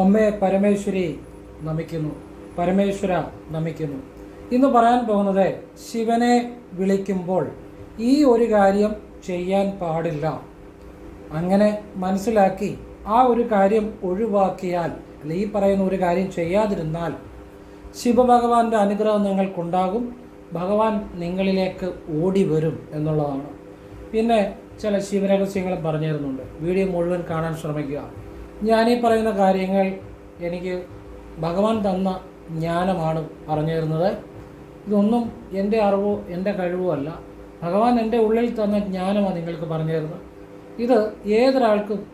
അമ്മയെ പരമേശ്വരി നമിക്കുന്നു. പരമേശ്വര നമിക്കുന്നു. ഇന്ന് പറയാൻ പോകുന്നത് ശിവനെ വിളിക്കുമ്പോൾ ഈ ഒരു കാര്യം ചെയ്യാൻ പാടില്ല. അങ്ങനെ മനസ്സിലാക്കി ആ ഒരു കാര്യം ഒഴിവാക്കിയാൽ അല്ല ഈ പറയുന്ന ഒരു കാര്യം ചെയ്യാതിരുന്നാൽ ശിവഭഗവാന്റെ അനുഗ്രഹം നിങ്ങൾക്കുണ്ടാകും. ഭഗവാൻ നിങ്ങളിലേക്ക് ഓടി വരും എന്നുള്ളതാണ്. പിന്നെ ചില ശിവരഹസ്യങ്ങളും പറഞ്ഞു തരുന്നുണ്ട് വീഡിയോ മുഴുവൻ കാണാൻ ശ്രമിക്കുക. ഞാനീ പറയുന്ന കാര്യങ്ങൾ എനിക്ക് ഭഗവാൻ തന്ന ജ്ഞാനമാണ് പറഞ്ഞു തരുന്നത് ഇതൊന്നും എന്റെ അറിവോ എന്റെ കഴിവോ അല്ല. ഭഗവാൻ എന്റെ ഉള്ളിൽ തന്ന ജ്ഞാനമാണ് നിങ്ങൾക്ക് പറഞ്ഞു തരുന്നത് ഇത് ഏതൊരാൾക്കും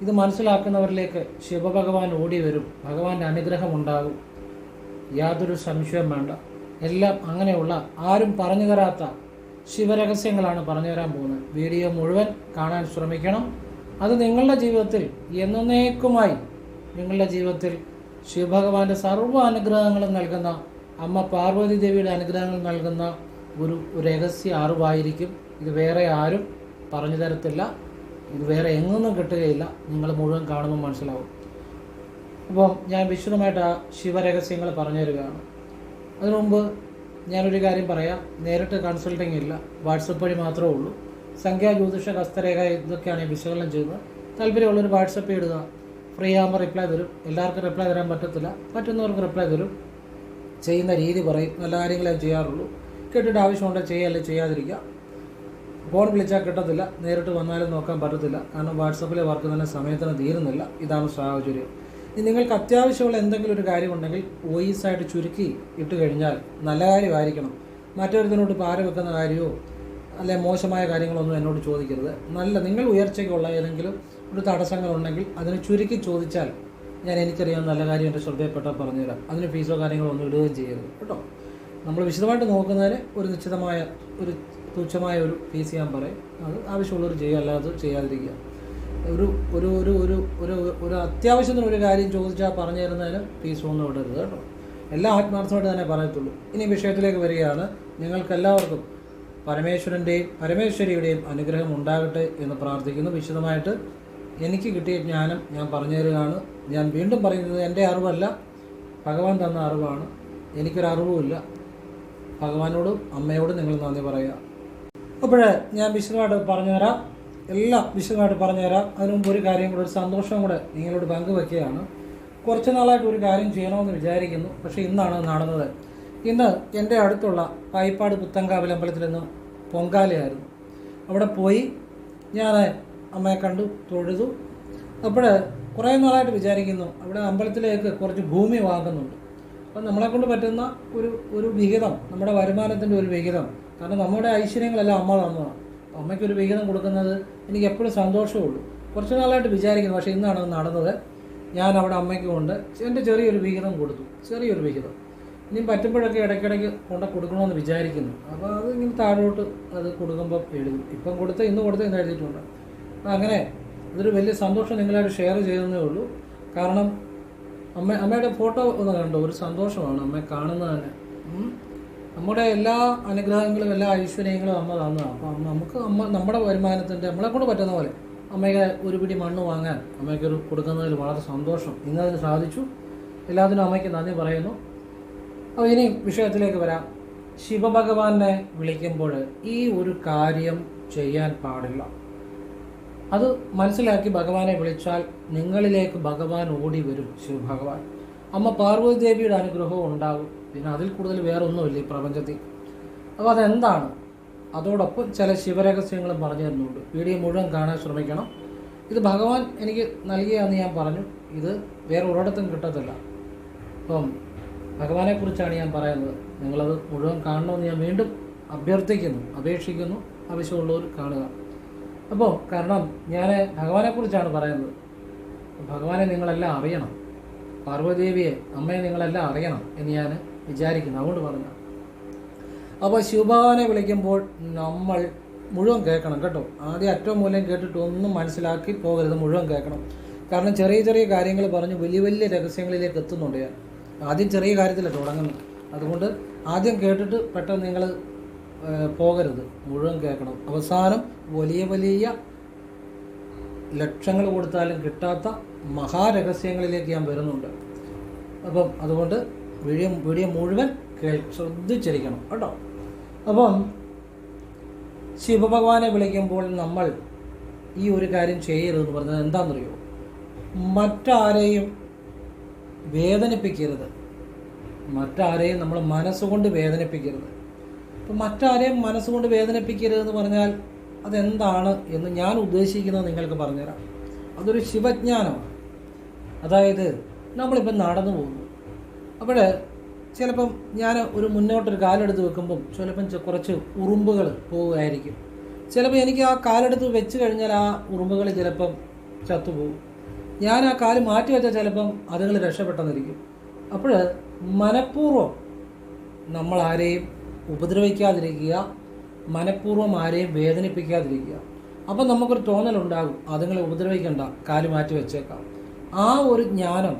ഇത് മനസ്സിലാക്കുന്നവരിലേക്ക് ശിവഭഗവാൻ ഓടി വരും. ഭഗവാന്റെ അനുഗ്രഹം ഉണ്ടാകും. യാതൊരു സംശയം വേണ്ട. എല്ലാം അങ്ങനെയുള്ള ആരും പറഞ്ഞു തരാത്ത ശിവരഹസ്യങ്ങളാണ് പറഞ്ഞു തരാൻ പോകുന്നത്. വീഡിയോ മുഴുവൻ കാണാൻ ശ്രമിക്കണം. അത് നിങ്ങളുടെ ജീവിതത്തിൽ എന്നേക്കുമായി നിങ്ങളുടെ ജീവിതത്തിൽ ശിവഭഗവാന്റെ സർവ അനുഗ്രഹങ്ങളും നൽകുന്ന അമ്മ പാർവതി ദേവിയുടെ അനുഗ്രഹങ്ങൾ നൽകുന്ന ഒരു രഹസ്യ അറിവായിരിക്കും. ഇത് വേറെ ആരും പറഞ്ഞു തരത്തില്ല. ഇത് വേറെ എങ്ങൊന്നും കിട്ടുകയില്ല. നിങ്ങൾ മുഴുവൻ കാണുമ്പോൾ മനസ്സിലാവും. അപ്പോൾ ഞാൻ വിശദമായിട്ട് ആ ശിവരഹസ്യങ്ങൾ പറഞ്ഞു തരികയാണ് അതിനു മുമ്പ് ഞാനൊരു കാര്യം പറയാം. നേരിട്ട് കൺസൾട്ടിങ് ഇല്ല. വാട്സപ്പ് വഴി മാത്രമേ ഉള്ളൂ. സംഖ്യാ ജ്യോതിഷ ഹസ്തരേഖ ഇതൊക്കെയാണ് വിശകലനം ചെയ്യുന്നത്. താല്പര്യമുള്ളൊരു വാട്സപ്പ് ഇടുക. ഫ്രീ ആകുമ്പോൾ റിപ്ലൈ തരും. എല്ലാവർക്കും റിപ്ലൈ തരാൻ പറ്റത്തില്ല. പറ്റുന്നവർക്ക് റിപ്ലൈ തരും. ചെയ്യുന്ന രീതി പറയും. നല്ല കാര്യങ്ങളെ ചെയ്യാറുള്ളൂ. കേട്ടിട്ട് ആവശ്യമുണ്ടെങ്കിൽ ചെയ്യല്ലേ ചെയ്യാതിരിക്കുക. ഫോൺ വിളിച്ചാൽ കിട്ടത്തില്ല. നേരിട്ട് വന്നാലും നോക്കാൻ പറ്റത്തില്ല. കാരണം വാട്സപ്പിലെ വർക്ക് തന്നെ സമയത്തിന് തീരുന്നില്ല. ഇതാണ് സാഹചര്യം. നിങ്ങൾക്ക് അത്യാവശ്യമുള്ള എന്തെങ്കിലും ഒരു കാര്യമുണ്ടെങ്കിൽ വോയിസ് ആയിട്ട് ചുരുക്കി ഇട്ട് കഴിഞ്ഞാൽ നല്ല കാര്യമായിരിക്കണം. മറ്റൊരുത്തിനോട് പാര വെക്കുന്ന കാര്യമോ അല്ലെ മോശമായ കാര്യങ്ങളൊന്നും എന്നോട് ചോദിക്കരുത്. നല്ല നിങ്ങൾ ഉയർച്ചയ്ക്കുള്ള ഏതെങ്കിലും ഒരു തടസ്സങ്ങളുണ്ടെങ്കിൽ അതിനെ ചുരുക്കി ചോദിച്ചാൽ ഞാൻ എനിക്കറിയാം നല്ല കാര്യം എന്റെ ശ്രദ്ധയിൽപ്പെട്ടാൽ പറഞ്ഞുതരാം. അതിന് ഫീസോ കാര്യങ്ങളോ ഒന്നും ഇടുകയും ചെയ്യരുത്. കേട്ടോ? നമ്മൾ വിശദമായിട്ട് നോക്കുന്നതിന് ഒരു നിശ്ചിതമായ ഒരു തുച്ഛമായ ഒരു ഫീസ് ഞാൻ പറയും. അത് ആവശ്യമുള്ളവർ ചെയ്യുക അല്ലാതെ ചെയ്യാതിരിക്കുക. ഒരു ഒരു ഒരു ഒരു ഒരു ഒരു അത്യാവശ്യത്തിന് ഒരു കാര്യം ചോദിച്ചാൽ പറഞ്ഞു തരുന്നതിന് ഫീസ് ഒന്നും ഇടരുത് കേട്ടോ. എല്ലാ ആത്മാർത്ഥമായിട്ട് തന്നെ പറയത്തുള്ളൂ. ഇനി വിഷയത്തിലേക്ക് വരികയാണ്. നിങ്ങൾക്ക് എല്ലാവർക്കും പരമേശ്വരന്റെയും പരമേശ്വരിയുടെയും അനുഗ്രഹം ഉണ്ടാകട്ടെ എന്ന് പ്രാർത്ഥിക്കുന്നു. വിശദമായിട്ട് എനിക്ക് കിട്ടിയ ജ്ഞാനം ഞാൻ പറഞ്ഞു തരികയാണ് ഞാൻ വീണ്ടും പറയുന്നത് എന്റെ അറിവല്ല. ഭഗവാൻ തന്ന അറിവാണ്. എനിക്കൊരു അറിവുമില്ല ഭഗവാനോടും അമ്മയോടും നിങ്ങൾ നന്ദി പറയുക. അപ്പോഴേ ഞാൻ വിശദമായിട്ട് പറഞ്ഞുതരാം. എല്ലാം വിശദമായിട്ട് പറഞ്ഞുതരാം. അതിനു മുമ്പ് ഒരു കാര്യം കൂടെ ഒരു സന്തോഷം കൂടെ നിങ്ങളോട് പങ്കുവെക്കുകയാണ്. കുറച്ച് നാളായിട്ട് ഒരു കാര്യം ചെയ്യണമെന്ന് വിചാരിക്കുന്നു. പക്ഷേ ഇന്നാണ് നടന്നത്. ഇന്ന് എന്റെ അടുത്തുള്ള പായിപ്പാട് പുത്തങ്കാവിൽ അമ്പലത്തിൽ നിന്ന് പൊങ്കാലയായിരുന്നു. അവിടെ പോയി ഞാൻ അമ്മയെ കണ്ടു തൊഴുതു. അപ്പോൾ കുറേ നാളായിട്ട് വിചാരിക്കുന്നു അവിടെ അമ്പലത്തിലേക്ക് കുറച്ച് ഭൂമി വാങ്ങുന്നുണ്ട്. അപ്പം നമ്മളെക്കൊണ്ട് പറ്റുന്ന ഒരു ഒരു വിഹിതം നമ്മുടെ വരുമാനത്തിന്റെ ഒരു വിഹിതം. കാരണം നമ്മുടെ ഐശ്വര്യങ്ങളെല്ലാം അമ്മ തന്നതാണ്. അമ്മയ്ക്കൊരു വിഹിതം കൊടുക്കുന്നത് എനിക്ക് എപ്പോഴും സന്തോഷമുള്ളൂ കുറച്ച് നാളായിട്ട് വിചാരിക്കുന്നു പക്ഷേ ഇന്നാണ് നടന്നത്. ഞാൻ അവിടെ അമ്മയ്ക്ക് കൊണ്ട് എന്റെ ചെറിയൊരു വിഹിതം കൊടുത്തു. ചെറിയൊരു വിഹിതം. ഇനി പറ്റുമ്പോഴൊക്കെ ഇടയ്ക്കിടയ്ക്ക് കൊണ്ട് കൊടുക്കണമെന്ന് വിചാരിക്കുന്നു. അപ്പോൾ അത് ഇങ്ങനെ താഴോട്ട് അത് കൊടുക്കുമ്പോൾ എഴുതും. ഇപ്പം കൊടുത്ത് ഇന്ന് കൊടുത്ത് ഇന്ന് എഴുതിയിട്ടുണ്ട്. അപ്പം അങ്ങനെ അതൊരു വലിയ സന്തോഷം നിങ്ങളായിട്ട് ഷെയർ ചെയ്യുന്നേ ഉള്ളൂ. കാരണം അമ്മ അമ്മയുടെ ഫോട്ടോ ഒന്ന് കണ്ടോ? ഒരു സന്തോഷമാണ് അമ്മയെ കാണുന്നത് തന്നെ നമ്മുടെ എല്ലാ അനുഗ്രഹങ്ങളും എല്ലാ ഐശ്വര്യങ്ങളും അമ്മ തന്നതാണ്. അപ്പം നമുക്ക് അമ്മ നമ്മുടെ വരുമാനത്തിന്റെ നമ്മളെ കൊണ്ട് പറ്റുന്ന പോലെ അമ്മയ്ക്ക് ഒരു പിടി മണ്ണ് വാങ്ങാൻ അമ്മയ്ക്ക് ഒരു കൊടുക്കുന്നതിൽ വളരെ സന്തോഷം. ഇന്നതിന് സാധിച്ചു. എല്ലാത്തിനും അമ്മയ്ക്ക് നന്ദി പറയുന്നു. അപ്പോൾ ഇനി വിഷയത്തിലേക്ക് വരാം. ശിവഭഗവാനെ വിളിക്കുമ്പോൾ ഈ ഒരു കാര്യം ചെയ്യാൻ പാടില്ല. അത് മനസ്സിലാക്കി ഭഗവാനെ വിളിച്ചാൽ നിങ്ങളിലേക്ക് ഭഗവാൻ ഓടി വരും ശിവഭഗവാൻ. അമ്മ പാർവതി ദേവിയുടെ അനുഗ്രഹവും ഉണ്ടാകും. പിന്നെ അതിൽ കൂടുതൽ വേറെ ഒന്നുമില്ല ഈ പ്രപഞ്ചത്തിൽ. അപ്പോൾ അതെന്താണ്? അതോടൊപ്പം ചില ശിവരഹസ്യങ്ങളും പറഞ്ഞു തരുന്നുണ്ട്. വീഡിയോ മുഴുവൻ കാണാൻ ശ്രമിക്കണം. ഇത് ഭഗവാൻ എനിക്ക് നൽകിയാന്ന് ഞാൻ പറഞ്ഞു. ഇത് വേറെ ഒരിടത്തും കിട്ടത്തില്ല. അപ്പം ഭഗവാനെക്കുറിച്ചാണ് ഞാൻ പറയുന്നത്. നിങ്ങളത് മുഴുവൻ കാണണമെന്ന് ഞാൻ വീണ്ടും അഭ്യർത്ഥിക്കുന്നു അപേക്ഷിക്കുന്നു ആവശ്യമുള്ളവർ കാണുക. അപ്പോൾ കാരണം ഞാൻ ഭഗവാനെക്കുറിച്ചാണ് പറയുന്നത്. ഭഗവാനെ നിങ്ങളെല്ലാം അറിയണം. പാർവതീദേവിയെ അമ്മയെ നിങ്ങളെല്ലാം അറിയണം എന്ന് ഞാൻ വിചാരിക്കുന്നു. അതുകൊണ്ട് പറഞ്ഞു അപ്പോൾ ശിവഭഗവാനെ വിളിക്കുമ്പോൾ നമ്മൾ മുഴുവൻ കേൾക്കണം കേട്ടോ. ആദ്യം അറ്റവും മൂലം കേട്ടിട്ട് ഒന്നും മനസ്സിലാക്കി പോകരുത് മുഴുവൻ കേൾക്കണം. കാരണം ചെറിയ ചെറിയ കാര്യങ്ങൾ പറഞ്ഞ് വലിയ വലിയ രഹസ്യങ്ങളിലേക്ക് എത്തുന്നുണ്ട് ഞാൻ. ആദ്യം ചെറിയ കാര്യത്തിലാണ് തുടങ്ങുന്നത് അതുകൊണ്ട് ആദ്യം കേട്ടിട്ട് പെട്ടെന്ന് നിങ്ങൾ പോകരുത്. മുഴുവൻ കേൾക്കണം. അവസാനം വലിയ വലിയ ലക്ഷങ്ങൾ കൊടുത്താലും കിട്ടാത്ത മഹാരഹസ്യങ്ങളിലേക്ക് ഞാൻ വരുന്നുണ്ട്. അപ്പം അതുകൊണ്ട് വീഡിയോ വീഡിയോ മുഴുവൻ കേൾ ശ്രദ്ധിച്ചിരിക്കണം കേട്ടോ. അപ്പം ശിവഭഗവാനെ വിളിക്കുമ്പോൾ നമ്മൾ ഈ ഒരു കാര്യം ചെയ്യരുതെന്ന് പറഞ്ഞത് എന്താണെന്നറിയോ? മറ്റാരെയും വേദനിപ്പിക്കരുത്. മറ്റാരെയും നമ്മൾ മനസ്സുകൊണ്ട് വേദനിപ്പിക്കരുത്. അപ്പം മറ്റാരെയും മനസ്സുകൊണ്ട് വേദനിപ്പിക്കരുതെന്ന് പറഞ്ഞാൽ അതെന്താണ് എന്ന് ഞാൻ ഉദ്ദേശിക്കുന്നത് നിങ്ങൾക്ക് പറഞ്ഞുതരാം. അതൊരു ശിവജ്ഞാനമാണ്. അതായത് നമ്മളിപ്പം നടന്നു പോകുന്നു. അപ്പോൾ ചിലപ്പം ഞാൻ ഒരു മുന്നോട്ടൊരു കാലെടുത്ത് വെക്കുമ്പം ചിലപ്പം കുറച്ച് ഉറുമ്പുകൾ പോവുകയായിരിക്കും. ചിലപ്പോൾ എനിക്ക് ആ കാലെടുത്ത് വെച്ച് കഴിഞ്ഞാൽ ആ ഉറുമ്പുകൾ ചിലപ്പം ചത്തുപോകും. ഞാൻ ആ കാൽ മാറ്റി വെച്ചാൽ ചിലപ്പം അതുങ്ങൾ രക്ഷപ്പെട്ടെന്നിരിക്കും. അപ്പോൾ മനഃപൂർവം നമ്മൾ ആരെയും ഉപദ്രവിക്കാതിരിക്കുക മനഃപൂർവം ആരെയും വേദനിപ്പിക്കാതിരിക്കുക. അപ്പം നമുക്കൊരു തോന്നലുണ്ടാകും അതുങ്ങളെ ഉപദ്രവിക്കണ്ട കാൽ മാറ്റി വെച്ചേക്കാം. ആ ഒരു ജ്ഞാനം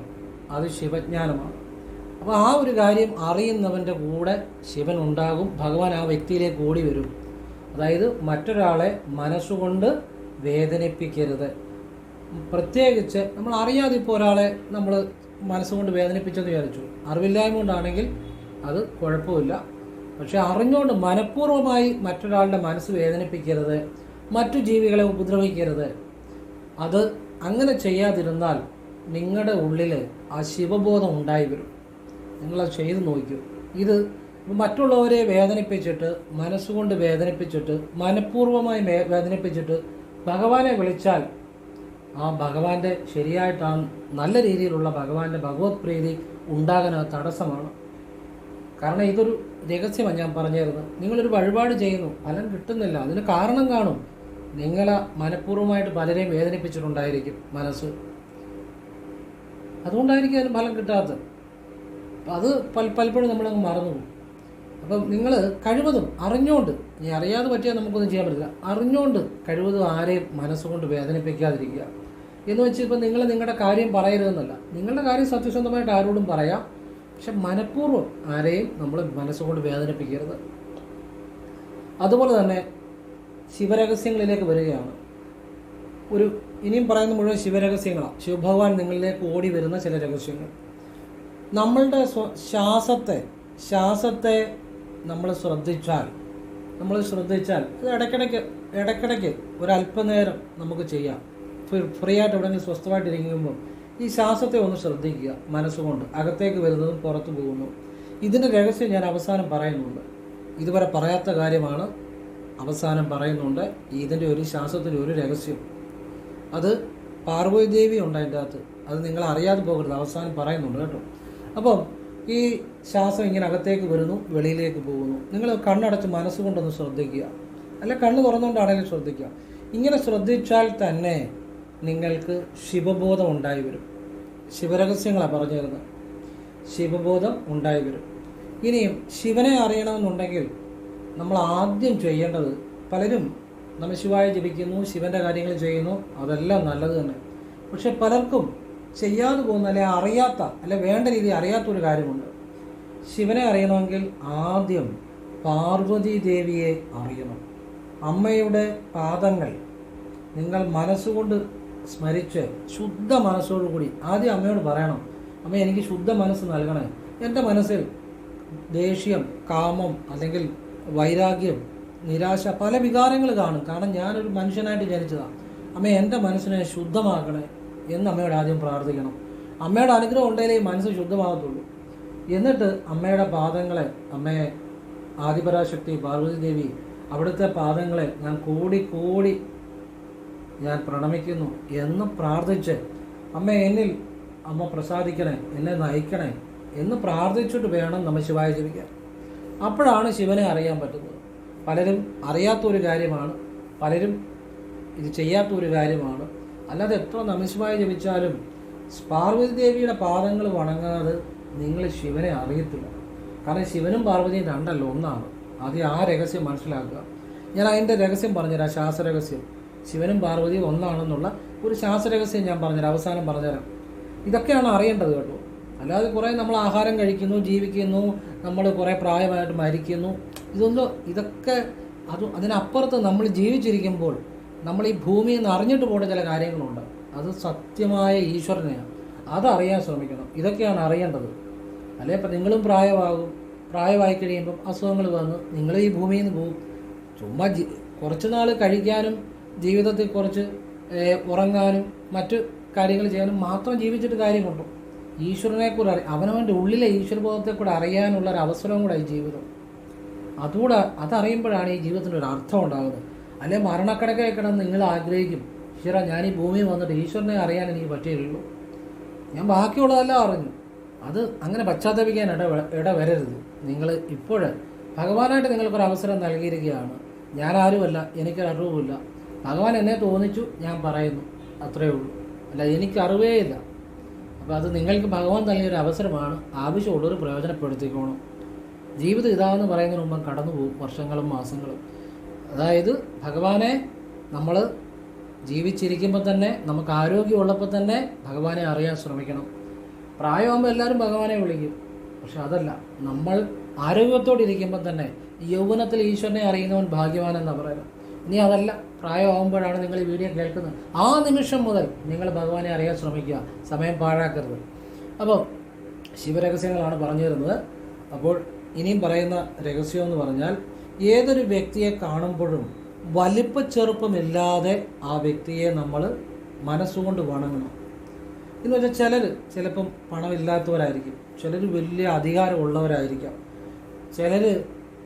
അത് ശിവജ്ഞാനമാണ്. അപ്പോൾ ആ ഒരു കാര്യം അറിയുന്നവന്റെ കൂടെ ശിവൻ ഉണ്ടാകും ഭഗവാൻ ആ വ്യക്തിയിലേക്ക് ഓടി വരും. അതായത് മറ്റൊരാളെ മനസ്സുകൊണ്ട് വേദനിപ്പിക്കരുത്. പ്രത്യേകിച്ച് നമ്മൾ അറിയാതെ ഇപ്പോൾ ഒരാളെ നമ്മൾ മനസ്സുകൊണ്ട് വേദനിപ്പിച്ചെന്ന് വിചാരിച്ചു. അറിവില്ലായ്മ കൊണ്ടാണെങ്കിൽ അത് കുഴപ്പമില്ല. പക്ഷെ അറിഞ്ഞുകൊണ്ട് മനഃപൂർവമായി മറ്റൊരാളുടെ മനസ്സ് വേദനിപ്പിക്കരുത് മറ്റു ജീവികളെ ഉപദ്രവിക്കരുത്. അത് അങ്ങനെ ചെയ്യാതിരുന്നാൽ നിങ്ങളുടെ ഉള്ളിൽ ആ ശിവബോധം ഉണ്ടായി വരും. നിങ്ങളത് ചെയ്ത് നോക്കൂ ഇത് മറ്റുള്ളവരെ വേദനിപ്പിച്ചിട്ട് മനസ്സുകൊണ്ട് വേദനിപ്പിച്ചിട്ട് മനഃപൂർവമായി വേദനിപ്പിച്ചിട്ട് ഭഗവാനെ വിളിച്ചാൽ ആ ഭഗവാന്റെ ശരിയായിട്ടാണ് നല്ല രീതിയിലുള്ള ഭഗവാന്റെ ഭഗവത് പ്രീതി ഉണ്ടാകാൻ ആ തടസ്സമാണ്. കാരണം ഇതൊരു രഹസ്യമാണ് ഞാൻ പറഞ്ഞിരുന്നത്. നിങ്ങളൊരു വഴിപാട് ചെയ്യുന്നു ഫലം കിട്ടുന്നില്ല. അതിന് കാരണം കാണും. നിങ്ങൾ മനഃപൂർവമായിട്ട് പലരെയും വേദനിപ്പിച്ചിട്ടുണ്ടായിരിക്കും മനസ്സ്. അതുകൊണ്ടായിരിക്കും അതിന് ഫലം കിട്ടാത്തത്. അത് പല പലപ്പോഴും നമ്മളങ്ങ് മറന്നു അപ്പം നിങ്ങൾ കഴിവതും അറിഞ്ഞുകൊണ്ട് ഇനി അറിയാതെ പറ്റിയാൽ നമുക്കൊന്നും ചെയ്യാൻ പറ്റില്ല. അറിഞ്ഞുകൊണ്ട് കഴിവതും ആരെയും മനസ്സുകൊണ്ട് വേദനിപ്പിക്കാതിരിക്കുക. എന്ന് വെച്ച് ഇപ്പം നിങ്ങൾ നിങ്ങളുടെ കാര്യം പറയരുതെന്നല്ല. നിങ്ങളുടെ കാര്യം സത്യസന്ധമായിട്ട് ആരോടും പറയാം. പക്ഷെ മനഃപൂർവം ആരെയും നമ്മൾ മനസ്സുകൊണ്ട് വേദനിപ്പിക്കരുത്. അതുപോലെ തന്നെ ശിവരഹസ്യങ്ങളിലേക്ക് വരികയാണ്. ഒരു ഇനിയും പറയുന്ന മുഴുവൻ ശിവരഹസ്യങ്ങളാണ്. ശിവഭഗവാൻ നിങ്ങളിലേക്ക് ഓടി വരുന്ന ചില രഹസ്യങ്ങൾ. നമ്മളുടെ ശ്വാസത്തെ ശ്വാസത്തെ നമ്മൾ ശ്രദ്ധിച്ചാൽ നമ്മൾ ശ്രദ്ധിച്ചാൽ അത് ഇടയ്ക്കിടയ്ക്ക് ഇടയ്ക്കിടയ്ക്ക് ഒരല്പനേരം നമുക്ക് ചെയ്യാം. ഫ്രീ- ആയിട്ട് എവിടെയെങ്കിലും സ്വസ്ഥമായിട്ടിരിക്കുമ്പോൾ ഈ ശ്വാസത്തെ ഒന്ന് ശ്രദ്ധിക്കുക മനസ്സുകൊണ്ട്. അകത്തേക്ക് വരുന്നതും പുറത്തു പോകുന്നു ഇതിന്റെ രഹസ്യം ഞാൻ അവസാനം പറയുന്നുണ്ട്. ഇതുവരെ പറയാത്ത കാര്യമാണ് അവസാനം പറയുന്നുണ്ട്. ഇതിന്റെ ഒരു ശ്വാസത്തിന്റെ ഒരു രഹസ്യം. അത് പാർവതി ദേവി ഉണ്ട് അതിന്റെ അകത്ത്. അത് നിങ്ങൾ അറിയാതെ പോകരുത്. അവസാനം പറയുന്നുണ്ട് കേട്ടോ. അപ്പം ഈ ശ്വാസം ഇങ്ങനെ അകത്തേക്ക് വരുന്നു വെളിയിലേക്ക് പോകുന്നു. നിങ്ങൾ കണ്ണടച്ച് മനസ്സുകൊണ്ടൊന്ന് ശ്രദ്ധിക്കുക. അല്ല കണ്ണ് തുറന്നുകൊണ്ടാണെങ്കിലും ശ്രദ്ധിക്കുക. ഇങ്ങനെ ശ്രദ്ധിച്ചാൽ തന്നെ നിങ്ങൾക്ക് ശിവബോധം ഉണ്ടായി വരും. ശിവരഹസ്യങ്ങളാണ് പറഞ്ഞു തരുന്നത് ശിവബോധം ഉണ്ടായി വരും. ഇനിയും ശിവനെ അറിയണമെന്നുണ്ടെങ്കിൽ നമ്മൾ ആദ്യം ചെയ്യേണ്ടത് പലരും നമ്മൾ ശിവായ ജപിക്കുന്നു ശിവന്റെ കാര്യങ്ങൾ ചെയ്യുന്നു അതെല്ലാം നല്ലത് തന്നെ. പക്ഷെ പലർക്കും ചെയ്യാതെ പോകുന്ന അല്ലെ അറിയാത്ത അല്ലെ വേണ്ട രീതി അറിയാത്ത ഒരു കാര്യമുണ്ട്. ശിവനെ അറിയണമെങ്കിൽ ആദ്യം പാർവതി ദേവിയെ അറിയണം. അമ്മയുടെ പാദങ്ങൾ നിങ്ങൾ മനസ്സുകൊണ്ട് സ്മരിച്ച് ശുദ്ധ മനസ്സോടുകൂടി ആദ്യം അമ്മയോട് പറയണം അമ്മ എനിക്ക് ശുദ്ധ മനസ്സ് നൽകണേ. എന്റെ മനസ്സിൽ ദേഷ്യം കാമം അല്ലെങ്കിൽ വൈരാഗ്യം നിരാശ പല വികാരങ്ങൾ കാണും. കാരണം ഞാനൊരു മനുഷ്യനായിട്ട് ജനിച്ചതാണ് അമ്മ എന്റെ മനസ്സിനെ ശുദ്ധമാക്കണേ എന്ന് അമ്മയോട് ആദ്യം പ്രാർത്ഥിക്കണം. അമ്മയുടെ അനുഗ്രഹം ഉണ്ടെങ്കിലേ ഈ മനസ്സ് ശുദ്ധമാകത്തുള്ളൂ. എന്നിട്ട് അമ്മയുടെ പാദങ്ങളെ അമ്മയെ ആദിപരാശക്തി പാർവതി ദേവി അവിടുത്തെ പാദങ്ങളെ ഞാൻ കൂടി കൂടി ഞാൻ പ്രണമിക്കുന്നു എന്ന് പ്രാർത്ഥിച്ച് അമ്മ എന്നിൽ അമ്മ പ്രസാദിക്കണേ എന്നെ നയിക്കണേ എന്ന് പ്രാർത്ഥിച്ചിട്ട് വേണം നമ്മൾ ശിവായ ജപിക്കാൻ. അപ്പോഴാണ് ശിവനെ അറിയാൻ പറ്റുന്നത്. പലരും അറിയാത്തൊരു കാര്യമാണ് പലരും ഇത് ചെയ്യാത്തൊരു കാര്യമാണ്. അല്ലാതെ എത്ര നമശിവായ ജപിച്ചാലും പാർവതി ദേവിയുടെ പാദങ്ങൾ വണങ്ങാതെ നിങ്ങൾ ശിവനെ അറിയത്തില്ല. കാരണം ശിവനും പാർവതിയും രണ്ടല്ല ഒന്നാണ്. ആദ്യം ആ രഹസ്യം മനസ്സിലാക്കുക. ഞാൻ അതിന്റെ രഹസ്യം പറഞ്ഞുതരാം ശാസ്ത്രരഹസ്യം. ശിവനും പാർവതിയും ഒന്നാണെന്നുള്ള ഒരു ശാസ്ത്രരഹസ്യം ഞാൻ പറഞ്ഞുതരാം അവസാനം പറഞ്ഞുതരാം. ഇതൊക്കെയാണ് അറിയേണ്ടത് കേട്ടോ. അല്ലാതെ കുറേ നമ്മൾ ആഹാരം കഴിക്കുന്നു ജീവിക്കുന്നു നമ്മൾ കുറേ പ്രായമായിട്ട് മരിക്കുന്നു. ഇതൊന്നും ഇതൊക്കെ അത് അതിനപ്പുറത്ത് നമ്മൾ ജീവിച്ചിരിക്കുമ്പോൾ നമ്മൾ ഈ ഭൂമിയിൽ നിന്ന് അറിഞ്ഞിട്ട് പോകേണ്ട ചില കാര്യങ്ങളുണ്ട്. അത് സത്യമായ ഈശ്വരനെയാണ്. അതറിയാൻ ശ്രമിക്കണം. ഇതൊക്കെയാണ് അറിയേണ്ടത്. അല്ലെ? ഇപ്പം നിങ്ങളും പ്രായമാകും. പ്രായമായി കഴിയുമ്പം അസുഖങ്ങൾ വന്ന് നിങ്ങൾ ഈ ഭൂമിയിൽ നിന്ന് പോകും. ചുമ്മാ കുറച്ച് നാൾ കഴിക്കാനും ജീവിതത്തിൽ കുറച്ച് ഉറങ്ങാനും മറ്റു കാര്യങ്ങൾ ചെയ്യാനും മാത്രം ജീവിച്ചിട്ട് കാര്യമുണ്ടോ? ഈശ്വരനെ കൂടെ അറി അവനവന്റെ ഉള്ളിലെ ഈശ്വരബോധത്തെക്കൂടെ അറിയാനുള്ള ഒരു അവസരവും കൂടെ ഈ ജീവിതം. അതുകൂടെ അതറിയുമ്പോഴാണ് ഈ ജീവിതത്തിന് ഒരു അർത്ഥം ഉണ്ടാകുന്നത്. അല്ലെ മരണക്കിടക്കെ കിടന്ന് നിങ്ങൾ ആഗ്രഹിക്കും ഈശ്വര ഞാൻ ഈ ഭൂമിയിൽ വന്നിട്ട് ഈശ്വരനെ അറിയാൻ എനിക്ക് പറ്റിയുള്ളൂ ഞാൻ ബാക്കിയുള്ളതെല്ലാം അറിഞ്ഞു. അത് അങ്ങനെ പശ്ചാത്തപിക്കാൻ ഇട ഇട വരരുത്. നിങ്ങൾ ഇപ്പോൾ ഭഗവാനായിട്ട് നിങ്ങൾക്കൊരു അവസരം നൽകിയിരിക്കുകയാണ്. ഞാൻ ആരുമല്ല എനിക്കൊരു അറിവുമില്ല. ഭഗവാൻ എന്നെ തോന്നിച്ചു ഞാൻ പറയുന്നു. അത്രയേ ഉള്ളൂ. അല്ല എനിക്ക് അറിവേ ഇല്ല. അപ്പോൾ അത് നിങ്ങൾക്ക് ഭഗവാൻ നൽകിയൊരു അവസരമാണ് ആവശ്യമുള്ളവർ പ്രയോജനപ്പെടുത്തിക്കോണം. ജീവിതം ഇതാവെന്ന് പറയുന്നതിന് മുമ്പ് കടന്നു പോകും വർഷങ്ങളും മാസങ്ങളും. അതായത് ഭഗവാനെ നമ്മൾ ജീവിച്ചിരിക്കുമ്പോൾ തന്നെ നമുക്ക് ആരോഗ്യമുള്ളപ്പോൾ തന്നെ ഭഗവാനെ അറിയാൻ ശ്രമിക്കണം. പ്രായമാകുമ്പോൾ എല്ലാവരും ഭഗവാനെ വിളിക്കും. പക്ഷെ അതല്ല നമ്മൾ ആരോഗ്യത്തോടെ ഇരിക്കുമ്പോൾ തന്നെ യൗവനത്തിൽ ഈശ്വരനെ അറിയുന്നവൻ ഭാഗ്യവാനെന്നാണ് പറയുന്നത്. ഇനി അതല്ല. പ്രായമാകുമ്പോഴാണ് നിങ്ങൾ ഈ വീഡിയോ കേൾക്കുന്നത്. ആ നിമിഷം മുതൽ നിങ്ങൾ ഭഗവാനെ അറിയാൻ ശ്രമിക്കുക. സമയം പാഴാക്കരുത്. അപ്പോൾ ശിവരഹസ്യങ്ങളാണ് പറഞ്ഞു തരുന്നത്. അപ്പോൾ ഇനിയും പറയുന്ന രഹസ്യം എന്ന് പറഞ്ഞാൽ ഏതൊരു വ്യക്തിയെ കാണുമ്പോഴും വലിപ്പ ചെറുപ്പമില്ലാതെ ആ വ്യക്തിയെ നമ്മൾ മനസ്സുകൊണ്ട് വണങ്ങണം. എന്ന് വെച്ചാൽ ചിലർ ചിലപ്പം പണമില്ലാത്തവരായിരിക്കും. ചിലർ വലിയ അധികാരമുള്ളവരായിരിക്കാം ചിലർ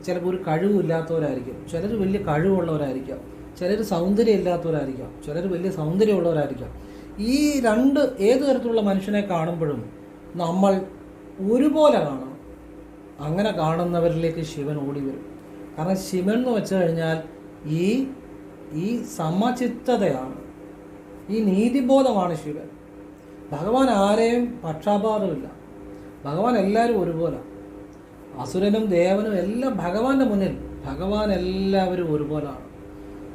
ചിലപ്പോൾ ഒരു കഴിവില്ലാത്തവരായിരിക്കും ചിലർ വലിയ കഴിവുള്ളവരായിരിക്കാം. ചിലർ സൗന്ദര്യം ഇല്ലാത്തവരായിരിക്കാം ചിലർ വലിയ സൗന്ദര്യമുള്ളവരായിരിക്കാം. ഈ രണ്ട് ഏത് തരത്തിലുള്ള മനുഷ്യനെ കാണുമ്പോഴും നമ്മൾ ഒരുപോലെ കാണണം. അങ്ങനെ കാണുന്നവരിലേക്ക് ശിവൻ ഓടി വരും. കാരണം ശിവൻ എന്ന് വെച്ച് കഴിഞ്ഞാൽ ഈ ഈ സമചിത്തതയാണ്. ഈ നീതിബോധമാണ് ശിവൻ. ഭഗവാൻ ആരെയും പക്ഷാപാതമില്ല. ഭഗവാൻ എല്ലാവരും ഒരുപോലെ. അസുരനും ദേവനും എല്ലാം ഭഗവാന്റെ മുന്നിൽ. ഭഗവാൻ എല്ലാവരും ഒരുപോലാണ്.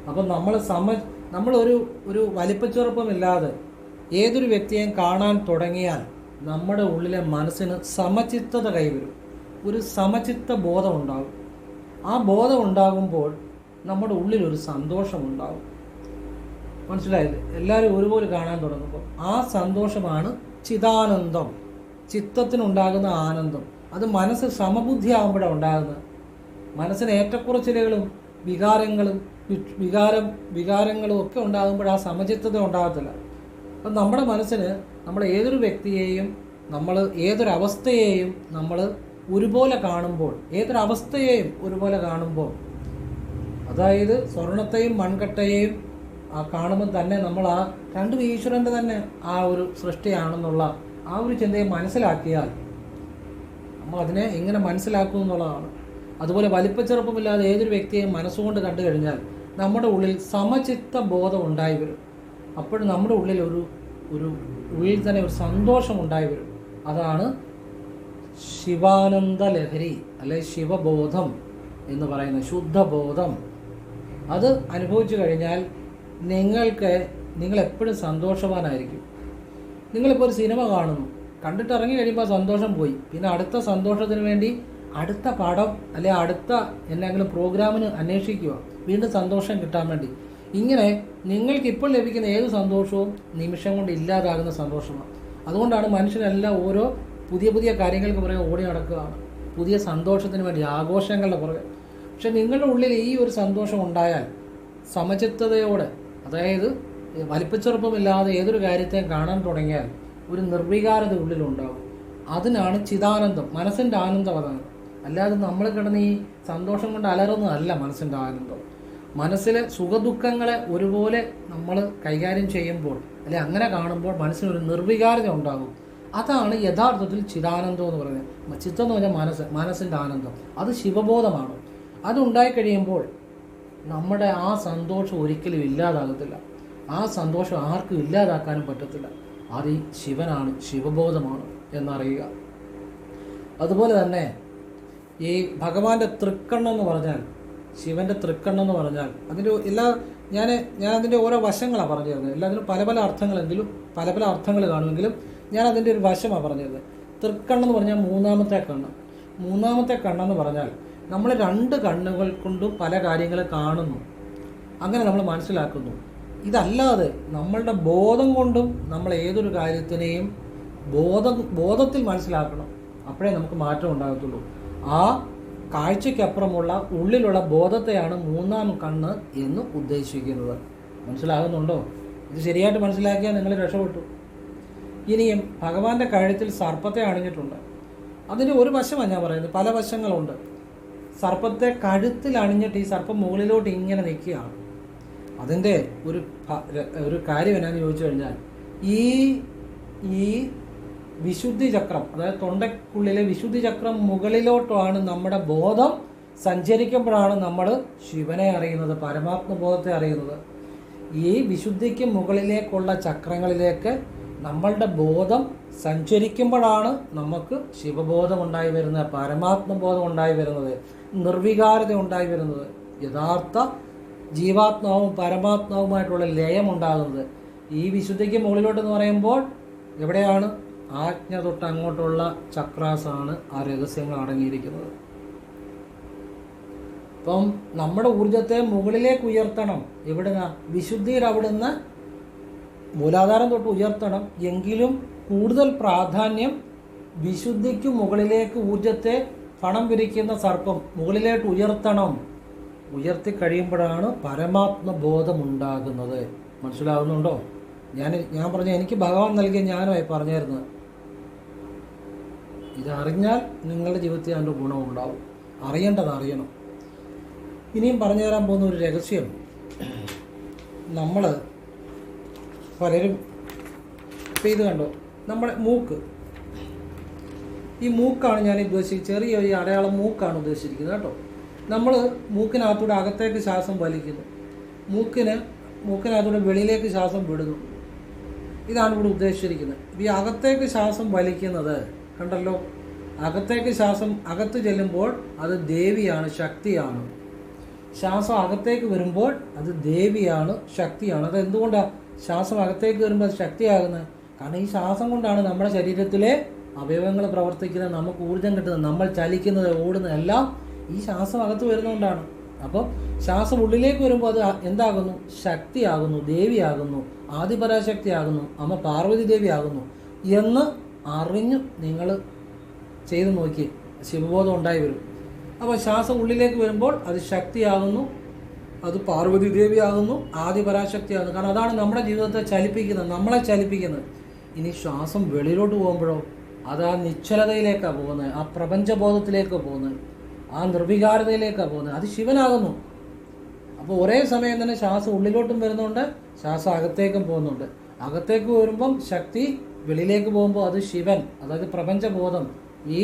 അപ്പം നമ്മൾ സമ നമ്മളൊരു ഒരു വലിപ്പച്ചുറപ്പമില്ലാതെ ഏതൊരു വ്യക്തിയെയും കാണാൻ തുടങ്ങിയാൽ നമ്മുടെ ഉള്ളിലെ മനസ്സിന് സമചിത്തത കൈവരും. ഒരു സമചിത്ത ബോധം ഉണ്ടാകും ആ ബോധം ഉണ്ടാകുമ്പോൾ നമ്മുടെ ഉള്ളിലൊരു സന്തോഷമുണ്ടാകും. മനസ്സിലായില്ലേ? എല്ലാവരും ഒരുപോലെ കാണാൻ തുടങ്ങുമ്പോൾ ആ സന്തോഷമാണ് ചിതാനന്ദം ചിത്തത്തിനുണ്ടാകുന്ന ആനന്ദം. അത് മനസ്സ് സമബുദ്ധിയാകുമ്പോഴാണ് ഉണ്ടാകുന്നത്. മനസ്സിന് ഏറ്റക്കുറച്ചിലുകളും വികാരങ്ങളും വികാരം വികാരങ്ങളും ഒക്കെ ഉണ്ടാകുമ്പോൾ ആ സമചിത്തത ഉണ്ടാകത്തില്ല. അപ്പം നമ്മുടെ മനസ്സിന് നമ്മൾ ഏതൊരു വ്യക്തിയെയും നമ്മൾ ഏതൊരവസ്ഥയെയും നമ്മൾ ഒരുപോലെ കാണുമ്പോൾ ഏതൊരവസ്ഥയെയും ഒരുപോലെ കാണുമ്പോൾ അതായത് സ്വർണത്തെയും മൺകട്ടയെയും ആ കാണുമ്പോൾ തന്നെ നമ്മൾ ആ രണ്ടും ഈശ്വരന്റെ തന്നെ ആ ഒരു സൃഷ്ടിയാണെന്നുള്ള ആ ഒരു ചിന്തയെ മനസ്സിലാക്കിയാൽ നമ്മൾ അതിനെ എങ്ങനെ മനസ്സിലാക്കും എന്നുള്ളതാണ്. അതുപോലെ വലിപ്പച്ചെറുപ്പമില്ലാതെ ഏതൊരു വ്യക്തിയെയും മനസ്സുകൊണ്ട് കണ്ടു കഴിഞ്ഞാൽ നമ്മുടെ ഉള്ളിൽ സമചിത്ത ബോധം ഉണ്ടായി വരും. അപ്പോഴും നമ്മുടെ ഉള്ളിൽ ഒരു ഒരു ഉള്ളിൽ തന്നെ ഒരു സന്തോഷം ഉണ്ടായി വരും. അതാണ് ശിവാനന്ദ ലഹരി അല്ലെ ശിവബോധം എന്ന് പറയുന്ന ശുദ്ധബോധം. അത് അനുഭവിച്ചു കഴിഞ്ഞാൽ നിങ്ങൾക്ക് നിങ്ങൾ എപ്പോഴും സന്തോഷവാനായിരിക്കും. നിങ്ങളിപ്പോൾ ഒരു സിനിമ കാണുന്നു. കണ്ടിട്ട് ഇറങ്ങി കഴിയുമ്പോൾ സന്തോഷം പോയി. പിന്നെ അടുത്ത സന്തോഷത്തിന് വേണ്ടി അടുത്ത പാഠം അല്ലെ അടുത്ത എന്തെങ്കിലും പ്രോഗ്രാമിന് അന്വേഷിക്കുക. വീണ്ടും സന്തോഷം കിട്ടാൻ വേണ്ടി. ഇങ്ങനെ നിങ്ങൾക്ക് ഇപ്പോൾ ലഭിക്കുന്ന ഏത് സന്തോഷവും നിമിഷം കൊണ്ട് ഇല്ലാതാകുന്ന സന്തോഷമാണ്. അതുകൊണ്ടാണ് മനുഷ്യരെല്ലാം ഓരോ പുതിയ പുതിയ കാര്യങ്ങൾക്ക് പുറകെ ഓടി നടക്കുകയാണ്. പുതിയ സന്തോഷത്തിന് വേണ്ടി ആഘോഷങ്ങളുടെ പുറകെ. പക്ഷെ നിങ്ങളുടെ ഉള്ളിൽ ഈ ഒരു സന്തോഷം ഉണ്ടായാൽ സമചിത്തതയോടെ അതായത് വലിപ്പച്ചെറുപ്പമില്ലാതെ ഏതൊരു കാര്യത്തെയും കാണാൻ തുടങ്ങിയാൽ ഒരു നിർവികാരത ഉള്ളിലുണ്ടാവും. അതിനാണ് ചിദാനന്ദം മനസ്സിന്റെ ആനന്ദം അതാണ്. അല്ലാതെ നമ്മൾ കിടന്ന് ഈ സന്തോഷം കൊണ്ട് അലറുന്നതല്ല മനസ്സിന്റെ ആനന്ദം. മനസ്സിലെ സുഖദുഃഖങ്ങളെ ഒരുപോലെ നമ്മൾ കൈകാര്യം ചെയ്യുമ്പോൾ അല്ലെ അങ്ങനെ കാണുമ്പോൾ മനസ്സിനൊരു നിർവികാരത ഉണ്ടാകും. അതാണ് യഥാർത്ഥത്തിൽ ചിദാനന്ദം എന്ന് പറയുന്നത്. ചിത്തം എന്ന് പറഞ്ഞാൽ മനസ്സ് മനസ്സിന്റെ ആനന്ദം. അത് ശിവബോധമാണ്. അതുണ്ടായി കഴിയുമ്പോൾ നമ്മുടെ ആ സന്തോഷം ഒരിക്കലും ഇല്ലാതാകത്തില്ല. ആ സന്തോഷം ആർക്കും ഇല്ലാതാക്കാനും പറ്റത്തില്ല. അത് ഈ ശിവനാണ് ശിവബോധമാണ് എന്നറിയുക. അതുപോലെ തന്നെ ഈ ഭഗവാന്റെ തൃക്കണ്ണെന്ന് പറഞ്ഞാൽ ശിവന്റെ തൃക്കണ്ണെന്ന് പറഞ്ഞാൽ അതിന്റെ എല്ലാ ഞാൻ ഞാൻ അതിന്റെ ഓരോ വശങ്ങളാണ് പറഞ്ഞു തരുന്നത്. എല്ലാത്തിനും പല പല അർത്ഥങ്ങളെങ്കിലും പല പല അർത്ഥങ്ങൾ കാണുമെങ്കിലും ഞാൻ അതിന്റെ ഒരു വശമാണ് പറഞ്ഞു തരുന്നത്. തൃക്കണ്ണെന്ന് പറഞ്ഞാൽ മൂന്നാമത്തെ കണ്ണ്. മൂന്നാമത്തെ കണ്ണെന്ന് പറഞ്ഞാൽ നമ്മൾ രണ്ട് കണ്ണുകൾ കൊണ്ടും പല കാര്യങ്ങൾ കാണുന്നു. അങ്ങനെ നമ്മൾ മനസ്സിലാക്കുന്നു. ഇതല്ലാതെ നമ്മളുടെ ബോധം കൊണ്ടും നമ്മൾ ഏതൊരു കാര്യത്തിനെയും ബോധം ബോധത്തിൽ മനസ്സിലാക്കണം. അപ്പോഴേ നമുക്ക് മാറ്റം ഉണ്ടാകത്തുള്ളൂ. ആ കാഴ്ചയ്ക്കപ്പുറമുള്ള ഉള്ളിലുള്ള ബോധത്തെയാണ് മൂന്നാം കണ്ണ് എന്ന് ഉദ്ദേശിക്കുന്നത്. മനസ്സിലാകുന്നുണ്ടോ? ഇത് ശരിയായിട്ട് മനസ്സിലാക്കിയാൽ നിങ്ങൾ രക്ഷപ്പെട്ടു. ഇനിയും ഭഗവാന്റെ കഴുത്തിൽ സർപ്പത്തെ അണിഞ്ഞിട്ടുണ്ട്. അതിന്റെ ഒരു വശമാണ് ഞാൻ പറയുന്നത്. പല വശങ്ങളുണ്ട്. സർപ്പത്തെ കഴുത്തിൽ അണിഞ്ഞിട്ട് ഈ സർപ്പം മുകളിലോട്ട് ഇങ്ങനെ നിൽക്കുകയാണ്. അതിന്റെ ഒരു ഒരു കാര്യം എന്നാന്ന് ചോദിച്ചു കഴിഞ്ഞാൽ ഈ ഈ വിശുദ്ധി ചക്രം അതായത് തൊണ്ടക്കുള്ളിലെ വിശുദ്ധി ചക്രം മുകളിലോട്ടാണ് നമ്മുടെ ബോധം സഞ്ചരിക്കുമ്പോഴാണ് നമ്മൾ ശിവനെ അറിയുന്നത് പരമാത്മബോധത്തെ അറിയുന്നത്. ഈ വിശുദ്ധിക്ക് മുകളിലേക്കുള്ള ചക്രങ്ങളിലേക്ക് നമ്മളുടെ ബോധം സഞ്ചരിക്കുമ്പോഴാണ് നമുക്ക് ശിവബോധം ഉണ്ടായി വരുന്നത് പരമാത്മബോധം ഉണ്ടായി വരുന്നത് നിർവികാരത ഉണ്ടായി വരുന്നത്. യഥാർത്ഥ ജീവാത്മാവും പരമാത്മാവുമായിട്ടുള്ള ലയം ഉണ്ടാകുന്നത് ഈ വിശുദ്ധിക്ക് മുകളിലോട്ട് എന്ന് പറയുമ്പോൾ എവിടെയാണ്? ആജ്ഞ തൊട്ട് അങ്ങോട്ടുള്ള ചക്രാസാണ് ആ രഹസ്യങ്ങൾ അടങ്ങിയിരിക്കുന്നത്. അപ്പം നമ്മുടെ ഊർജത്തെ മുകളിലേക്ക് ഉയർത്തണം. എവിടുന്ന? വിശുദ്ധിയിൽ അവിടുന്ന് മൂലാധാരം തൊട്ട് ഉയർത്തണം. എങ്കിലും കൂടുതൽ പ്രാധാന്യം വിശുദ്ധിക്ക് മുകളിലേക്ക് ഊർജത്തെ പണം പിരിക്കുന്ന സർപ്പം മുകളിലേക്ക് ഉയർത്തണം. ഉയർത്തി കഴിയുമ്പോഴാണ് പരമാത്മബോധമുണ്ടാകുന്നത്. മനസ്സിലാകുന്നുണ്ടോ ഞാൻ ഞാൻ പറഞ്ഞ എനിക്ക് ഭഗവാൻ നൽകിയ ജ്ഞാനമായി പറഞ്ഞായിരുന്നത് ഇത് അറിഞ്ഞാൽ നിങ്ങളുടെ ജീവിതത്തിൽ അതിന്റെ ഗുണമുണ്ടാവും. അറിയേണ്ടത് അറിയണം. ഇനിയും പറഞ്ഞു തരാൻ പോകുന്ന ഒരു രഹസ്യം. നമ്മൾ പലരും ചെയ്ത് ഇത് കണ്ടോ? നമ്മുടെ മൂക്ക്. ഈ മൂക്കാണ് ഞാൻ ഉദ്ദേശിച്ചത്. ചെറിയ ഒരു അടയാളം മൂക്കാണ് ഉദ്ദേശിച്ചിരിക്കുന്നത് കേട്ടോ. നമ്മൾ മൂക്കിനകത്തൂടെ അകത്തേക്ക് ശ്വാസം വലിക്കുന്നു. മൂക്കിന് മൂക്കിനകത്തൂടെ വെളിയിലേക്ക് ശ്വാസം വിടുന്നു. ഇതാണ് ഇവിടെ ഉദ്ദേശിച്ചിരിക്കുന്നത്. ഈ അകത്തേക്ക് ശ്വാസം വലിക്കുന്നത് കണ്ടല്ലോ? അകത്തേക്ക് ശ്വാസം അകത്ത് ചെല്ലുമ്പോൾ അത് ദേവിയാണ് ശക്തിയാണ്. ശ്വാസം അകത്തേക്ക് വരുമ്പോൾ അത് ദേവിയാണ് ശക്തിയാണ്. അത് എന്തുകൊണ്ടാണ് ശ്വാസം അകത്തേക്ക് വരുമ്പോൾ അത് ശക്തിയാകുന്നത്? കാരണം ഈ ശ്വാസം കൊണ്ടാണ് നമ്മുടെ ശരീരത്തിലെ അവയവങ്ങൾ പ്രവർത്തിക്കുന്നത് നമുക്ക് ഊർജം കിട്ടുന്നത് നമ്മൾ ചലിക്കുന്നത് ഓടുന്നത് എല്ലാം ഈ ശ്വാസം അകത്ത് വരുന്നതുകൊണ്ടാണ്. അപ്പം ശ്വാസം ഉള്ളിലേക്ക് വരുമ്പോൾ അത് എന്താകുന്നു? ശക്തിയാകുന്നു ദേവിയാകുന്നു ആദിപരാശക്തിയാകുന്നു അമ്മ പാർവതി ദേവിയാകുന്നു എന്ന് അറിഞ്ഞു നിങ്ങൾ ചെയ്തു നോക്കി ശിവബോധം ഉണ്ടായി വരും. അപ്പോൾ ശ്വാസം ഉള്ളിലേക്ക് വരുമ്പോൾ അത് ശക്തിയാകുന്നു അത് പാർവതി ദേവിയാകുന്നു ആദിപരാശക്തിയാകുന്നു. കാരണം അതാണ് നമ്മുടെ ജീവിതത്തെ ചലിപ്പിക്കുന്നത് നമ്മളെ ചലിപ്പിക്കുന്നത്. ഇനി ശ്വാസം വെളിയിലോട്ട് പോകുമ്പോഴോ അത് ആ നിശ്ചലതയിലേക്കാണ് പോകുന്നത് ആ പ്രപഞ്ചബോധത്തിലേക്കാണ് പോകുന്നത് ആ നിർവികാരതയിലേക്കാണ് പോകുന്നത്. അത് ശിവനാകുന്നു. അപ്പോൾ ഒരേ സമയം തന്നെ ശ്വാസം ഉള്ളിലോട്ടും വരുന്നുണ്ട് ശ്വാസം അകത്തേക്കും പോകുന്നുണ്ട്. അകത്തേക്ക് വരുമ്പം ശക്തി വെളിയിലേക്ക് പോകുമ്പോൾ അത് ശിവൻ അതായത് പ്രപഞ്ചബോധം ഈ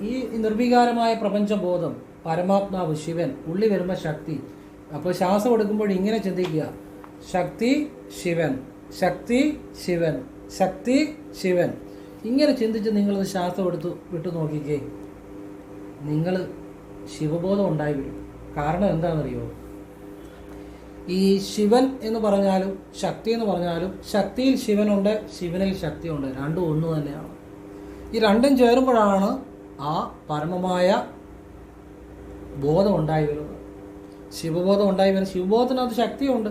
ഈ നിർവികാരമായ പ്രപഞ്ചബോധം പരമാത്മാവ് ശിവൻ ഉള്ളി വരുമ്പോൾ ശക്തി. അപ്പോൾ ശ്വാസം എടുക്കുമ്പോൾ ഇങ്ങനെ ചിന്തിക്കുക. ശക്തി ശിവൻ ശക്തി ശിവൻ ശക്തി ശിവൻ. ഇങ്ങനെ ചിന്തിച്ച് നിങ്ങളത് ശ്വാസം എടുത്തു വിട്ടു നോക്കിക്കേ. നിങ്ങൾ ശിവബോധം ഉണ്ടായി വരും. കാരണം എന്താണെന്നറിയോ? ഈ ശിവൻ എന്ന് പറഞ്ഞാലും ശക്തി എന്ന് പറഞ്ഞാലും ശക്തിയിൽ ശിവനുണ്ട് ശിവനിൽ ശക്തിയുണ്ട്. രണ്ടും ഒന്ന് തന്നെയാണ്. ഈ രണ്ടും ചേരുമ്പോഴാണ് ആ പരമമായ ബോധം ഉണ്ടായി വരുന്നത്. ശിവബോധം ഉണ്ടായി വരുന്നത്. ശിവബോധത്തിനകത്ത് ശക്തിയുണ്ട്.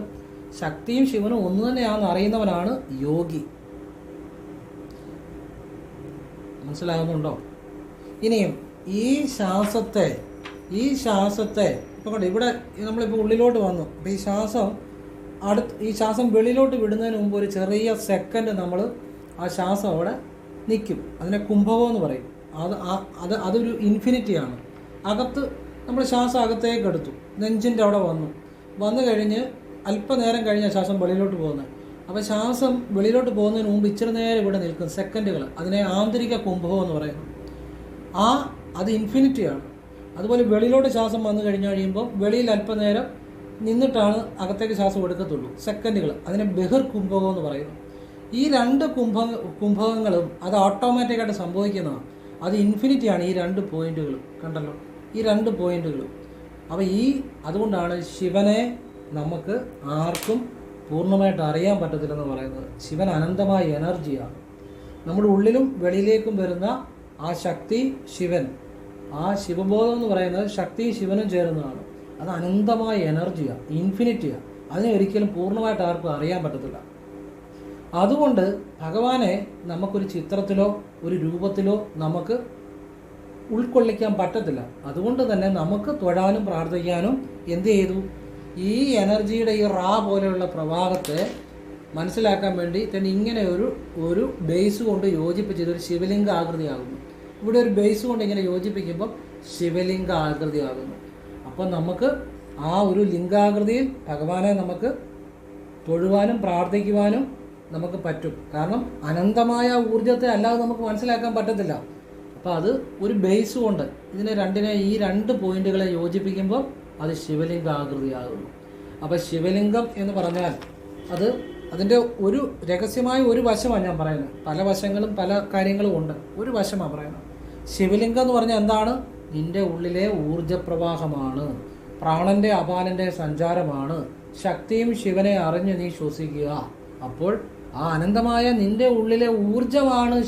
ശക്തിയും ശിവനും ഒന്ന് തന്നെയാണെന്ന് അറിയുന്നവനാണ് യോഗി. മനസ്സിലാകുന്നുണ്ടോ? ഇനിയും ഈ ശ്വാസത്തെ ഈ ശ്വാസത്തെ ഇപ്പം കണ്ടോ ഇവിടെ നമ്മളിപ്പോൾ ഉള്ളിലോട്ട് വന്നു. അപ്പോൾ ഈ ശ്വാസം അടുത്ത് ഈ ശ്വാസം വെളിയിലോട്ട് വിടുന്നതിന് മുമ്പ് ഒരു ചെറിയ സെക്കൻഡ് നമ്മൾ ആ ശ്വാസം അവിടെ നിൽക്കും അതിനെ കുംഭകം എന്ന് പറയും. അത് അത് അതൊരു ഇൻഫിനിറ്റിയാണ് അകത്ത് നമ്മൾ ശ്വാസം അകത്തേക്ക് എടുത്തു. നെഞ്ചിന്റെ അവിടെ വന്നു. വന്നു കഴിഞ്ഞ് അല്പനേരം കഴിഞ്ഞ ശ്വാസം വെളിയിലോട്ട് പോകുന്നത്. അപ്പോൾ ശ്വാസം വെളിയിലോട്ട് പോകുന്നതിന് മുമ്പ് ഇച്ചിരി നേരം ഇവിടെ നിൽക്കും. സെക്കൻഡുകൾ അതിനെ ആന്തരിക കുംഭകം എന്ന് പറയുന്നു. ആ അത് ഇൻഫിനിറ്റിയാണ് അതുപോലെ വെളിയിലോട്ട് ശ്വാസം വന്നു കഴിഞ്ഞു കഴിയുമ്പോൾ വെളിയിൽ അല്പനേരം നിന്നിട്ടാണ് അകത്തേക്ക് ശ്വാസം എടുക്കത്തുള്ളൂ. സെക്കൻഡുകൾ. അതിനെ ബഹിർ കുംഭകം എന്ന് പറയുന്നു. ഈ രണ്ട് കുംഭ കുംഭകങ്ങളും അത് ഓട്ടോമാറ്റിക്കായിട്ട് സംഭവിക്കുന്നതാണ്. അത് ഇൻഫിനിറ്റി ആണ് ഈ രണ്ട് പോയിന്റുകൾ. കണ്ടല്ലോ? ഈ രണ്ട് പോയിന്റുകളും അപ്പോൾ ഈ അതുകൊണ്ടാണ് ശിവനെ നമുക്ക് ആർക്കും പൂർണമായിട്ട് അറിയാൻ പറ്റത്തില്ലെന്ന് പറയുന്നത്. ശിവൻ അനന്തമായ എനർജിയാണ്. നമ്മുടെ ഉള്ളിലും വെളിയിലേക്കും വരുന്ന ആ ശക്തി ശിവൻ. ആ ശിവബോധം എന്ന് പറയുന്നത് ശക്തി ശിവനും ചേരുന്നതാണ്. അത് അനന്തമായ എനർജിയാണ് ഇൻഫിനിറ്റിയാണ് അതിനെ ഒരിക്കലും പൂർണമായിട്ട് ആർക്കും അറിയാൻ പറ്റത്തില്ല. അതുകൊണ്ട് ഭഗവാനെ നമുക്കൊരു ചിത്രത്തിലോ ഒരു രൂപത്തിലോ നമുക്ക് ഉൾക്കൊള്ളിക്കാൻ പറ്റത്തില്ല. അതുകൊണ്ട് തന്നെ നമുക്ക് തൊഴാനും പ്രാർത്ഥിക്കാനും എന്ത് ചെയ്തു? ഈ എനർജിയുടെ ഈ റാ പോലെയുള്ള പ്രവാഹത്തെ മനസ്സിലാക്കാൻ വേണ്ടി തന്നെ ഇങ്ങനെ ഒരു ഒരു ബേസ് കൊണ്ട് യോജിപ്പിച്ച് ഒരു ശിവലിംഗ ആകൃതിയാകുന്നു. ഇവിടെ ഒരു ബേസ് കൊണ്ട് ഇങ്ങനെ യോജിപ്പിക്കുമ്പോൾ ശിവലിംഗ ആകൃതിയാകുന്നു അപ്പം നമുക്ക് ആ ഒരു ലിംഗാകൃതിയിൽ ഭഗവാനെ നമുക്ക് തൊഴുവാനും പ്രാർത്ഥിക്കുവാനും നമുക്ക് പറ്റും. കാരണം അനന്തമായ ഊർജത്തെ അല്ലാതെ നമുക്ക് മനസ്സിലാക്കാൻ പറ്റത്തില്ല. അപ്പോൾ അത് ഒരു ബേസ് കൊണ്ട് ഇതിനെ രണ്ടിനെ ഈ രണ്ട് പോയിന്റുകളെ യോജിപ്പിക്കുമ്പോൾ അത് ശിവലിംഗ ആകൃതിയാകുന്നു അപ്പോൾ ശിവലിംഗം എന്ന് പറഞ്ഞാൽ അത് അതിന്റെ ഒരു രഹസ്യമായ ഒരു വശമാണ് ഞാൻ പറയുന്നത്. പല വശങ്ങളും പല കാര്യങ്ങളും ഉണ്ട്. ഒരു വശമാണ് പറയുന്നത്. ശിവലിംഗം എന്ന് പറഞ്ഞാൽ എന്താണ്? നിന്റെ ഉള്ളിലെ ഊർജപ്രവാഹമാണ്. പ്രാണന്റെ അപാനന്റെ സഞ്ചാരമാണ്. ശക്തിയും ശിവനെ അറിഞ്ഞ് നീ ശ്വസിക്കുക. അപ്പോൾ ആ അനന്തമായ നിന്റെ ഉള്ളിലെ ഊർജമാണ്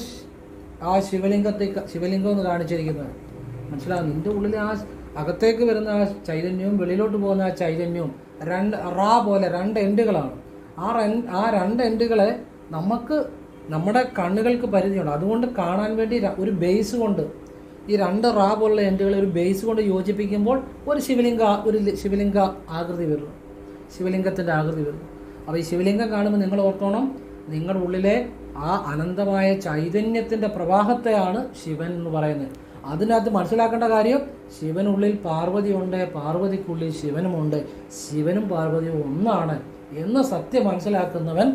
ആ ശിവലിംഗത്തെ ശിവലിംഗം എന്ന് കാണിച്ചിരിക്കുന്നത്. മനസ്സിലാവും നിന്റെ ഉള്ളിലെ ആ അകത്തേക്ക് വരുന്ന ആ ചൈതന്യവും വെളിയിലോട്ട് പോകുന്ന ആ ചൈതന്യവും രണ്ട് റാ പോലെ രണ്ട് എൻഡുകളാണ്. ആ ആ രണ്ട് എൻഡുകളെ നമുക്ക് നമ്മുടെ കണ്ണുകൾക്ക് പരിധിയുണ്ട്. അതുകൊണ്ട് കാണാൻ വേണ്ടി ഒരു ബേസ് കൊണ്ട് ഈ രണ്ട് റാ പോലുള്ള എൻഡുകളെ ഒരു ബേസ് കൊണ്ട് യോജിപ്പിക്കുമ്പോൾ ഒരു ശിവലിംഗ ഒരു ശിവലിംഗ ആകൃതി വരുന്നു. ശിവലിംഗത്തിന്റെ ആകൃതി വരുന്നു. അപ്പോൾ ഈ ശിവലിംഗം കാണുമ്പോൾ നിങ്ങൾ ഓർത്തോണം നിങ്ങളുടെ ഉള്ളിലെ ആ അനന്തമായ ചൈതന്യത്തിന്റെ പ്രവാഹത്തെയാണ് ശിവൻ എന്ന് പറയുന്നത്. അതിനകത്ത് മനസ്സിലാക്കേണ്ട കാര്യം ശിവനുള്ളിൽ പാർവതിയുണ്ട് പാർവതിക്കുള്ളിൽ ശിവനുമുണ്ട്. ശിവനും പാർവതിയും ഒന്നാണ് എന്ന സത്യം മനസ്സിലാക്കുന്നവൻ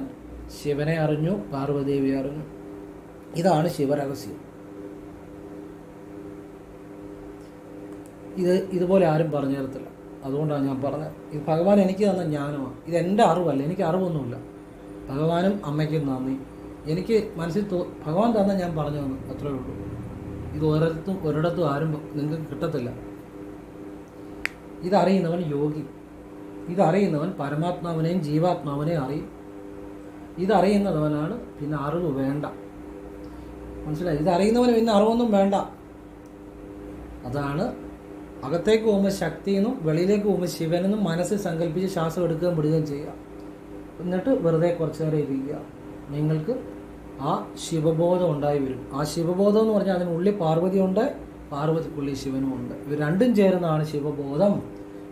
ശിവനെ അറിഞ്ഞു പാർവദേവി അറിഞ്ഞു. ഇതാണ് ശിവരഹസ്യം. ഇത് ഇതുപോലെ ആരും പറഞ്ഞു തരത്തില്ല. അതുകൊണ്ടാണ് ഞാൻ പറഞ്ഞത്. ഇത് ഭഗവാൻ എനിക്ക് തന്ന ജ്ഞാനമാണ്. ഇത് എന്റെ അറിവല്ല എനിക്ക് അറിവൊന്നുമില്ല. ഭഗവാനും അമ്മയ്ക്കും നന്ദി. എനിക്ക് മനസ്സിൽ തോ ഭഗവാൻ തന്ന ഞാൻ പറഞ്ഞു തന്നു അത്രേ ഉള്ളൂ. ഇത് ഒരിടത്തും ഒരിടത്തും ആരും നിങ്ങൾക്ക് കിട്ടത്തില്ല. ഇതറിയുന്നവൻ യോഗി. ഇതറിയുന്നവൻ പരമാത്മാവിനെയും ജീവാത്മാവിനെയും അറിയും. ഇതറിയുന്നവനാണ് പിന്നെ അറിവ് വേണ്ട. മനസ്സിലായി? ഇതറിയുന്നവന് പിന്നെ അറിവൊന്നും വേണ്ട. അതാണ് അകത്തേക്ക് പോകുമ്പോൾ ശക്തിയെന്നും വെളിയിലേക്ക് പോകുമ്പോൾ ശിവനെന്നും മനസ്സിൽ സങ്കല്പിച്ച് ശ്വാസം എടുക്കുകയും വിടുകയും ചെയ്യുക. എന്നിട്ട് വെറുതെ കുറച്ച് നേരം ഇരിക്കുക. നിങ്ങൾക്ക് ആ ശിവബോധം ഉണ്ടായി വരും. ആ ശിവബോധം എന്ന് പറഞ്ഞാൽ അതിനുള്ളിൽ പാർവതിയുണ്ട് പാർവതിക്കുള്ളിൽ ശിവനും ഉണ്ട്. ഇവർ രണ്ടും ചേരുന്നതാണ് ശിവബോധം.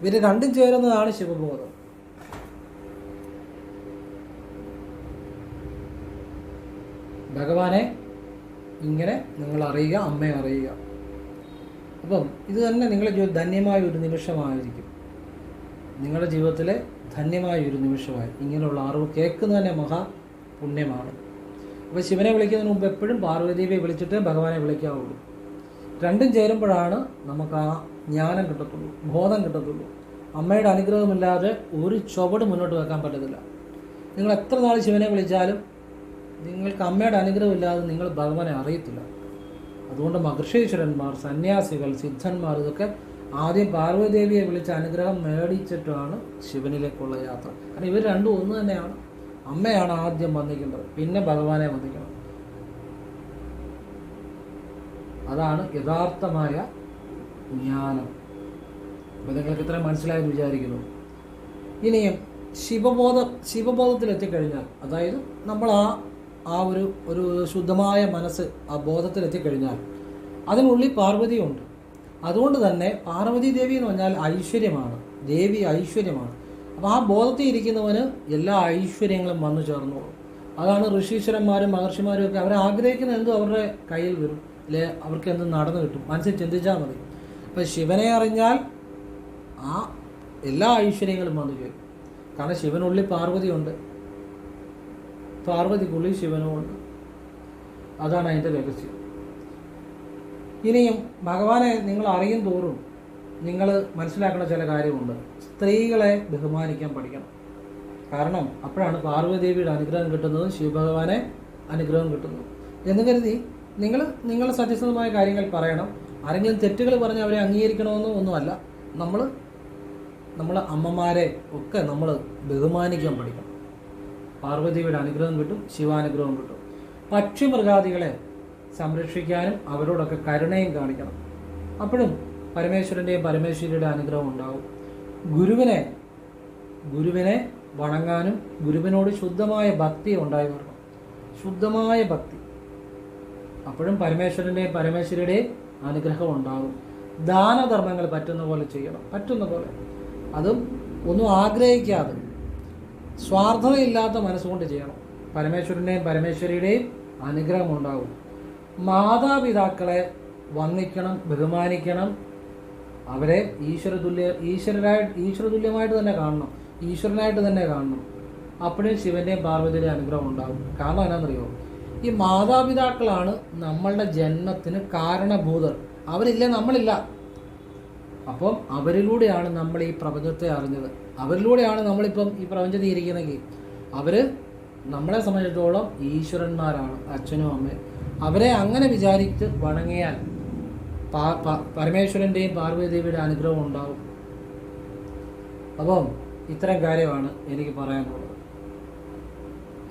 ഇവർ രണ്ടും ചേരുന്നതാണ് ശിവബോധം. ഭഗവാനെ ഇങ്ങനെ നിങ്ങൾ അറിയുക അമ്മയെ അറിയുക. അപ്പം ഇത് തന്നെ നിങ്ങളുടെ ധന്യമായ ഒരു നിമിഷമായിരിക്കും. നിങ്ങളുടെ ജീവിതത്തിലെ ധന്യമായ ഒരു നിമിഷമായി. ഇങ്ങനെയുള്ള അറിവ് കേൾക്കുന്നത് തന്നെ മഹാ പുണ്യമാണ്. അപ്പോൾ ശിവനെ വിളിക്കുന്നതിന് മുമ്പ് എപ്പോഴും പാർവതീവിയെ വിളിച്ചിട്ട് ഭഗവാനെ വിളിക്കാവുള്ളൂ. രണ്ടും ചേരുമ്പോഴാണ് നമുക്ക് ആ ജ്ഞാനം കിട്ടത്തുള്ളൂ ബോധം കിട്ടത്തുള്ളൂ. അമ്മയുടെ അനുഗ്രഹമില്ലാതെ ഒരു ചുവട് മുന്നോട്ട് വെക്കാൻ പറ്റത്തില്ല. നിങ്ങൾ എത്ര നാൾ ശിവനെ വിളിച്ചാലും നിങ്ങൾക്ക് അമ്മയുടെ അനുഗ്രഹമില്ലാതെ നിങ്ങൾ ഭഗവാനെ അറിയത്തില്ല. അതുകൊണ്ട് മഹർഷീശ്വരന്മാർ സന്യാസികൾ സിദ്ധന്മാർ ഇതൊക്കെ ആദ്യം പാർവതീദേവിയെ വിളിച്ച അനുഗ്രഹം മേടിച്ചിട്ടാണ് ശിവനിലേക്കുള്ള യാത്ര. കാരണം ഇവർ രണ്ടും ഒന്ന് തന്നെയാണ്. അമ്മയാണ് ആദ്യം വന്നിക്കേണ്ടത് പിന്നെ ഭഗവാനെ വന്നിക്കണം അതാണ് യഥാർത്ഥമായ ജ്ഞാനം. അപ്പോൾ നിങ്ങൾക്ക് ഇത്രയും മനസ്സിലായെന്ന് വിചാരിക്കുന്നു. ഇനിയും ശിവബോധ ശിവബോധത്തിൽ എത്തിക്കഴിഞ്ഞാൽ അതായത് നമ്മൾ ആ ആ ഒരു ഒരു ശുദ്ധമായ മനസ്സ് ആ ബോധത്തിലെത്തിക്കഴിഞ്ഞാൽ അതിനുള്ളിൽ പാർവതിയുണ്ട്. അതുകൊണ്ട് തന്നെ പാർവതി ദേവി എന്ന് പറഞ്ഞാൽ ഐശ്വര്യമാണ്. ദേവി ഐശ്വര്യമാണ്. അപ്പോൾ ആ ബോധത്തിൽ ഇരിക്കുന്നവന് എല്ലാ ഐശ്വര്യങ്ങളും വന്നു ചേർന്നോളും. അതാണ് ഋഷീശ്വരന്മാരും മഹർഷിമാരും ഒക്കെ അവർ ആഗ്രഹിക്കുന്ന എന്തും അവരുടെ കയ്യിൽ വരും. അല്ലെ അവർക്ക് എന്തും നടന്നു കിട്ടും. മനസ്സിൽ ചിന്തിച്ചാൽ മതി. അപ്പം ശിവനെ അറിഞ്ഞാൽ ആ എല്ലാ ഐശ്വര്യങ്ങളും വന്നു ചേരും. കാരണം ശിവനുള്ളിൽ പാർവതിയുണ്ട്. പാർവതിക്കുള്ളിൽ ശിവനുമുണ്ട് അതാണ് അതിന്റെ രഹസ്യം. ഇനിയും ഭഗവാനെ നിങ്ങൾ അറിയും തോറും നിങ്ങൾ മനസ്സിലാക്കുന്ന ചില കാര്യമുണ്ട്. സ്ത്രീകളെ ബഹുമാനിക്കാൻ പഠിക്കണം. കാരണം അപ്പോഴാണ് പാർവതിദേവിയുടെ അനുഗ്രഹം കിട്ടുന്നതും ശിവഭഗവാനെ അനുഗ്രഹം കിട്ടുന്നതും. എന്ന് കരുതി നിങ്ങൾ നിങ്ങളുടെ സത്യസന്ധമായ കാര്യങ്ങൾ പറയണം. ആരെങ്കിലും തെറ്റുകൾ പറഞ്ഞ് അവരെ അംഗീകരിക്കണമെന്നോ ഒന്നുമല്ല. നമ്മൾ നമ്മൾ അമ്മമാരെ ഒക്കെ നമ്മൾ ബഹുമാനിക്കാൻ പഠിക്കണം. പാർവതിയുടെ അനുഗ്രഹം കിട്ടും ശിവാനുഗ്രഹം കിട്ടും. പക്ഷി മൃഗാദികളെ സംരക്ഷിക്കാനും അവരോടൊക്കെ കരുണയും കാണിക്കണം. അപ്പോഴും പരമേശ്വരന്റെയും പരമേശ്വരിയുടെ അനുഗ്രഹം ഉണ്ടാവും. ഗുരുവിനെ ഗുരുവിനെ വണങ്ങാനും ഗുരുവിനോട് ശുദ്ധമായ ഭക്തി ഉണ്ടായി വരണം. ശുദ്ധമായ ഭക്തി. അപ്പോഴും പരമേശ്വരന്റെയും പരമേശ്വരിയുടെയും അനുഗ്രഹം ഉണ്ടാകും. ദാനധർമ്മങ്ങൾ പറ്റുന്ന പോലെ ചെയ്യണം. പറ്റുന്ന പോലെ. അതും ഒന്നും ആഗ്രഹിക്കാതെ സ്വാർത്ഥതയില്ലാത്ത മനസ്സുകൊണ്ട് ചെയ്യണം. പരമേശ്വരന്റെയും പരമേശ്വരിയുടെയും അനുഗ്രഹം ഉണ്ടാകും. മാതാപിതാക്കളെ വന്ദിക്കണം ബഹുമാനിക്കണം. അവരെ ഈശ്വര തുല്യ ഈശ്വരനായിട്ട് ഈശ്വര തുല്യമായിട്ട് തന്നെ കാണണം. ഈശ്വരനായിട്ട് തന്നെ കാണണം. അപ്പോഴും ശിവന്റെയും പാർവതിയുടെയും അനുഗ്രഹം ഉണ്ടാകും. കാരണം എന്നാണെന്നറിയോ ഈ മാതാപിതാക്കളാണ് നമ്മളുടെ ജന്മത്തിന് കാരണഭൂതർ. അവരില്ല നമ്മളില്ല. അപ്പം അവരിലൂടെയാണ് നമ്മൾ ഈ പ്രപഞ്ചത്തെ അറിഞ്ഞത്. അവരിലൂടെയാണ് നമ്മളിപ്പം ഈ പ്രപഞ്ചത്തിൽ ഇരിക്കുന്നെങ്കിൽ അവർ നമ്മളെ സംബന്ധിച്ചിടത്തോളം ഈശ്വരന്മാരാണ് അച്ഛനും അമ്മയും. അവരെ അങ്ങനെ വിചാരിച്ച് വണങ്ങിയാൽ പരമേശ്വരന്റെയും പാർവതിദേവിയുടെ അനുഗ്രഹം ഉണ്ടാവും. അപ്പം ഇത്തരം കാര്യമാണ് എനിക്ക് പറയാനുള്ളത്.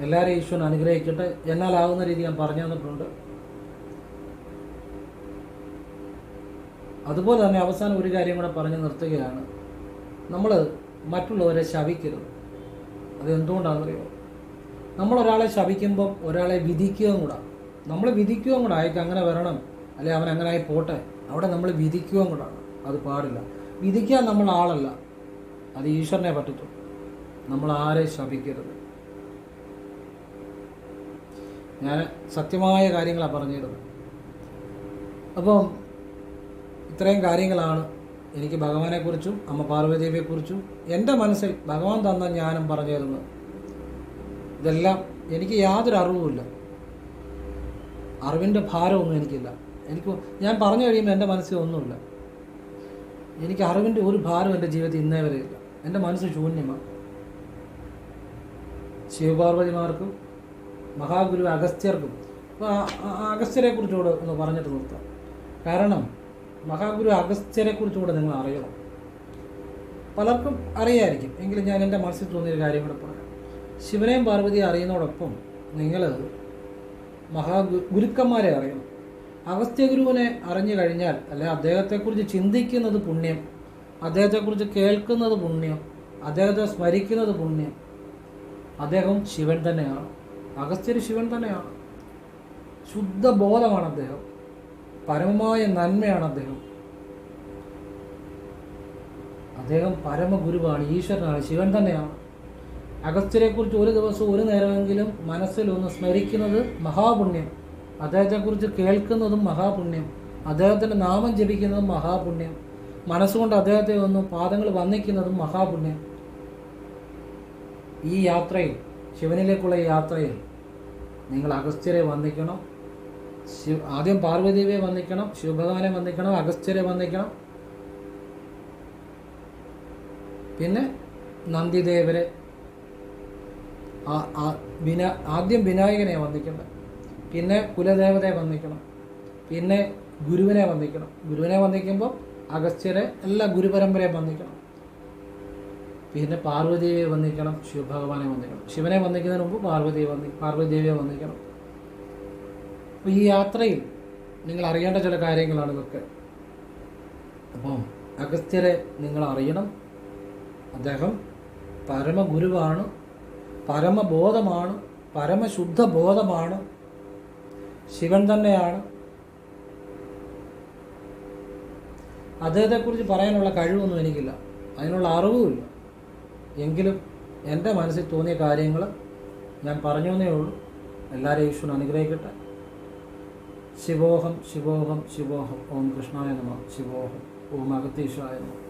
എല്ലാവരെയും ഈശ്വരൻ അനുഗ്രഹിക്കട്ടെ. എന്നാലാവുന്ന രീതി ഞാൻ പറഞ്ഞു തന്നിട്ടുണ്ട്. അതുപോലെ തന്നെ അവസാനം ഒരു കാര്യം കൂടെ പറഞ്ഞു നിർത്തുകയാണ്. നമ്മൾ മറ്റുള്ളവരെ ശവിക്കരുത് അത് നമ്മളൊരാളെ നമ്മൾ ഒരാളെ വിധിക്കുകയും കൂടെ. നമ്മൾ വിധിക്കുകയും കൂടെ. അയക്ക് അങ്ങനെ വരണം. അല്ലെ അവൻ അങ്ങനെ ആയി പോട്ടെ. അവിടെ നമ്മൾ വിധിക്കുകയും കൂടാണ് അത് പാടില്ല. വിധിക്കാൻ നമ്മൾ ആളല്ല. അത് ഈശ്വരനെ പറ്റത്തുള്ളൂ. നമ്മൾ ആരെ ശപിക്കരുത്? ഞാൻ സത്യമായ കാര്യങ്ങളാണ് പറഞ്ഞിരുന്നത് അപ്പം ഇത്രയും കാര്യങ്ങളാണ് എനിക്ക് ഭഗവാനെക്കുറിച്ചും അമ്മ പാർവതീദേവിയെക്കുറിച്ചും എന്റെ മനസ്സിൽ ഭഗവാൻ തന്ന ജ്ഞാനം പറഞ്ഞു തരുന്നത് ഇതെല്ലാം എനിക്ക് യാതൊരു അറിവുമില്ല. അറിവിന്റെ ഭാരമൊന്നും എനിക്കില്ല. എനിക്ക് ഞാൻ പറഞ്ഞു കഴിയുമ്പോൾ എന്റെ മനസ്സിൽ ഒന്നുമില്ല. എനിക്ക് അറിവിന്റെ ഒരു ഭാരം എന്റെ ജീവിതത്തിൽ ഇന്നേ ഇല്ല. എന്റെ മനസ്സ് ശൂന്യമാണ്. ശിവപാർവതിമാർക്കും മഹാഗുരു അഗസ്ത്യർക്കും അപ്പോൾ അഗസ്ത്യരെ ഒന്ന് പറഞ്ഞിട്ട് നിർത്താം. കാരണം മഹാഗുരു അഗസ്ത്യനെ കുറിച്ചുകൂടെ നിങ്ങൾ അറിയണം. പലർക്കും അറിയായിരിക്കും. എങ്കിലും ഞാൻ എന്റെ മനസ്സിൽ തോന്നിയൊരു കാര്യം കൂടെ പറയാം. ശിവനെയും പാർവതിയെ അറിയുന്നതോടൊപ്പം നിങ്ങൾ മഹാഗു ഗുരുക്കന്മാരെ അറിയണം. അഗസ്ത്യഗുരുവിനെ അറിഞ്ഞു കഴിഞ്ഞാൽ അല്ലെ അദ്ദേഹത്തെക്കുറിച്ച് ചിന്തിക്കുന്നത് പുണ്യം അദ്ദേഹത്തെക്കുറിച്ച് കേൾക്കുന്നത് പുണ്യം അദ്ദേഹത്തെ സ്മരിക്കുന്നത് പുണ്യം. അദ്ദേഹം ശിവൻ തന്നെയാണ്. അഗസ്ത്യര് ശിവൻ തന്നെയാണ്. ശുദ്ധ ബോധമാണ് അദ്ദേഹം. പരമമായ നന്മയാണ് അദ്ദേഹം. അദ്ദേഹം പരമഗുരുവാണ് ഈശ്വരനാണ് ശിവൻ തന്നെയാണ്. അഗസ്ത്യരെക്കുറിച്ച് ഒരു ദിവസം ഒരു നേരമെങ്കിലും മനസ്സിൽ ഒന്ന് സ്മരിക്കുന്നത് മഹാപുണ്യം. അദ്ദേഹത്തെക്കുറിച്ച് കേൾക്കുന്നതും മഹാപുണ്യം. അദ്ദേഹത്തിന്റെ നാമം ജപിക്കുന്നതും മഹാപുണ്യം. മനസ്സുകൊണ്ട് അദ്ദേഹത്തെ ഒന്ന് പാദങ്ങൾ വന്ദിക്കുന്നതും മഹാപുണ്യം. ഈ യാത്രയിൽ ശിവനിലേക്കുള്ള യാത്രയിൽ നിങ്ങൾ അഗസ്ത്യരെ വന്ദിക്കണം. ശിവ ആദ്യം പാർവതിദേവിയെ വന്ദിക്കണം ശിവഭഗവാനെ വന്ദിക്കണം അഗസ്ത്യരെ വന്ദിക്കണം. പിന്നെ നന്ദിദേവരെ ആദ്യം വിനായകനെ വന്ദിക്കണം. പിന്നെ കുലദേവതയെ വന്ദിക്കണം. പിന്നെ ഗുരുവിനെ വന്ദിക്കണം. ഗുരുവിനെ വന്ദിക്കുമ്പോൾ അഗസ്ത്യരെ എല്ലാ ഗുരുപരമ്പരയെ വന്ദിക്കണം. പിന്നെ പാർവതിയെ വന്ദിക്കണം ശിവഭഗവാനെ വന്ദിക്കണം. ശിവനെ വന്ദിക്കുന്നതിന് മുമ്പ് പാർവതിയെ വന്ദി പാർവതിദേവിയെ വന്ദിക്കണം. അപ്പോൾ ഈ യാത്രയിൽ നിങ്ങൾ അറിയേണ്ട ചില കാര്യങ്ങളാണ് ഇതൊക്കെ. അപ്പം അഗസ്ത്യരെ നിങ്ങൾ അറിയണം. അദ്ദേഹം പരമഗുരുവാണ് പരമബോധമാണ് പരമശുദ്ധ ബോധമാണ് ശിവൻ തന്നെയാണ്. അദ്ദേഹത്തെക്കുറിച്ച് പറയാനുള്ള കഴിവൊന്നും എനിക്കില്ല. അതിനുള്ള അറിവുമില്ല. എങ്കിലും എന്റെ മനസ്സിൽ തോന്നിയ കാര്യങ്ങൾ ഞാൻ പറഞ്ഞു ഉള്ളൂ. എല്ലാവരെയും ഈശ്വരൻ അനുഗ്രഹിക്കട്ടെ. ശിവോഹം ശിവോഹം ശിവോഹം. ഓം കൃഷ്ണായ നമ. ശിവോഹം. ഓം അഗത്തീശായ നമ.